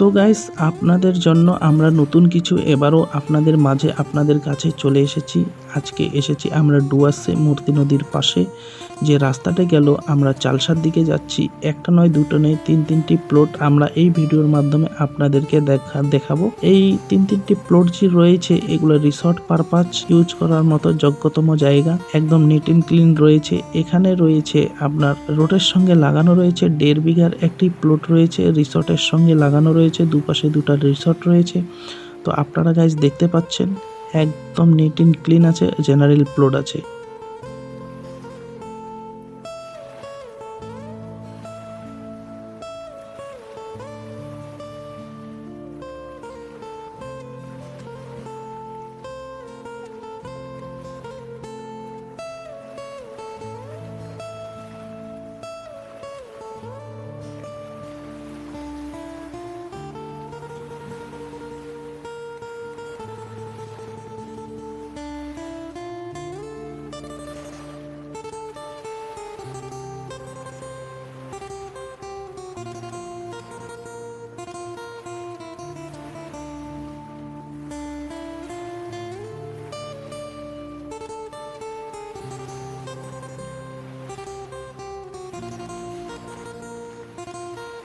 তো গাইস আপনাদের জন্য আমরা নতুন কিছু এবারও আপনাদের মাঝে আপনাদের কাছে চলে এসেছি। আজকে এসেছি আমরা ডুয়ার্সে মূর্তি নদীর পাশে। যে রাস্তাটা গেল, আমরা চালসার দিকে যাচ্ছি। একটা নয়, দুটো নয়, তিন তিনটি প্লট আমরা এই ভিডিওর মাধ্যমে আপনাদেরকে দেখা, দেখাবো। এই তিন তিনটি প্লট যে রয়েছে, এগুলো রিসর্ট পারপাস ইউজ করার মতো যোগ্যতম জায়গা। একদম নিট অ্যান্ড ক্লিন রয়েছে। এখানে রয়েছে আপনার রোডের সঙ্গে লাগানো রয়েছে দেড় বিঘার একটি প্লট রয়েছে। রিসর্টের সঙ্গে লাগানো রয়েছে। দুপাশে দুটা রিসর্ট রয়েছে। তো আপনারা গাইজ দেখতে পাচ্ছেন। একদম নিট অ্যান্ড ক্লিন আছে জেনারেল প্লট আছে।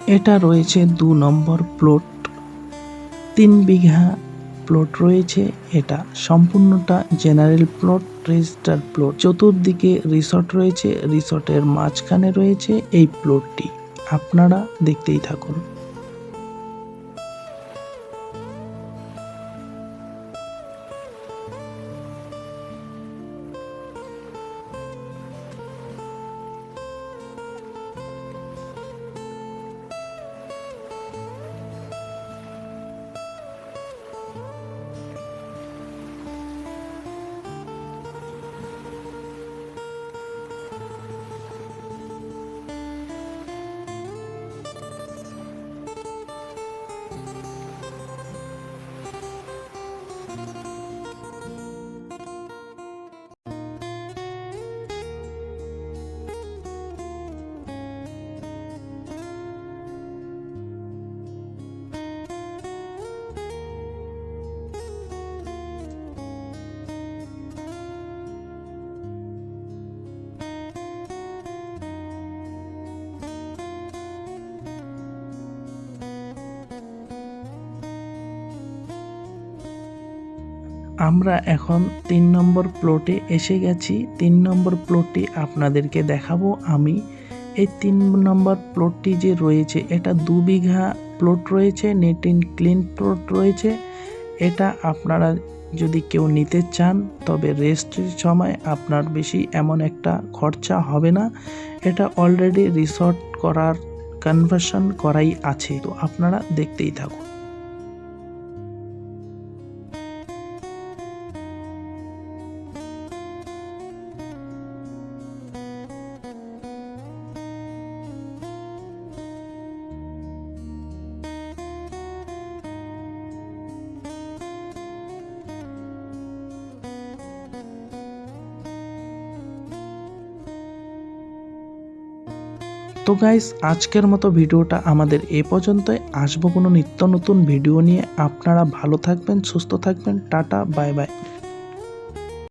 এটা রয়েছে দু নম্বর প্লট। তিন বিঘা প্লট রয়েছে এটা। সম্পূর্ণটা জেনারেল প্লট, রেজিস্টার প্লট। চতুর্দিকে রিসর্ট রয়েছে, রিসর্টের মাঝখানে রয়েছে এই প্লটটি। আপনারা দেখতেই থাকুন। আমরা এখন তিন নম্বর প্লটে এসে গেছি। তিন নম্বর প্লটটি আপনাদেরকে দেখাবো আমি। এই তিন নম্বর প্লটটি যে রয়েছে, এটা দু বিঘা প্লট রয়েছে নেট ইন ক্লিন প্লট রয়েছে। এটা আপনারা যদি কেউ নিতে চান, তবে রেস্টের সময় আপনার বেশি এমন একটা খরচা হবে না। এটা অলরেডি রিসর্ট করার কনভার্সন করাই আছে। তো আপনারা দেখতেই থাকুন। তো গাইস আজকের মতো ভিডিওটা আমাদের এ পর্যন্তই। আসব কোনো নিত্য নতুন ভিডিও নিয়ে। আপনারা ভালো থাকবেন, সুস্থ থাকবেন। Tata bye bye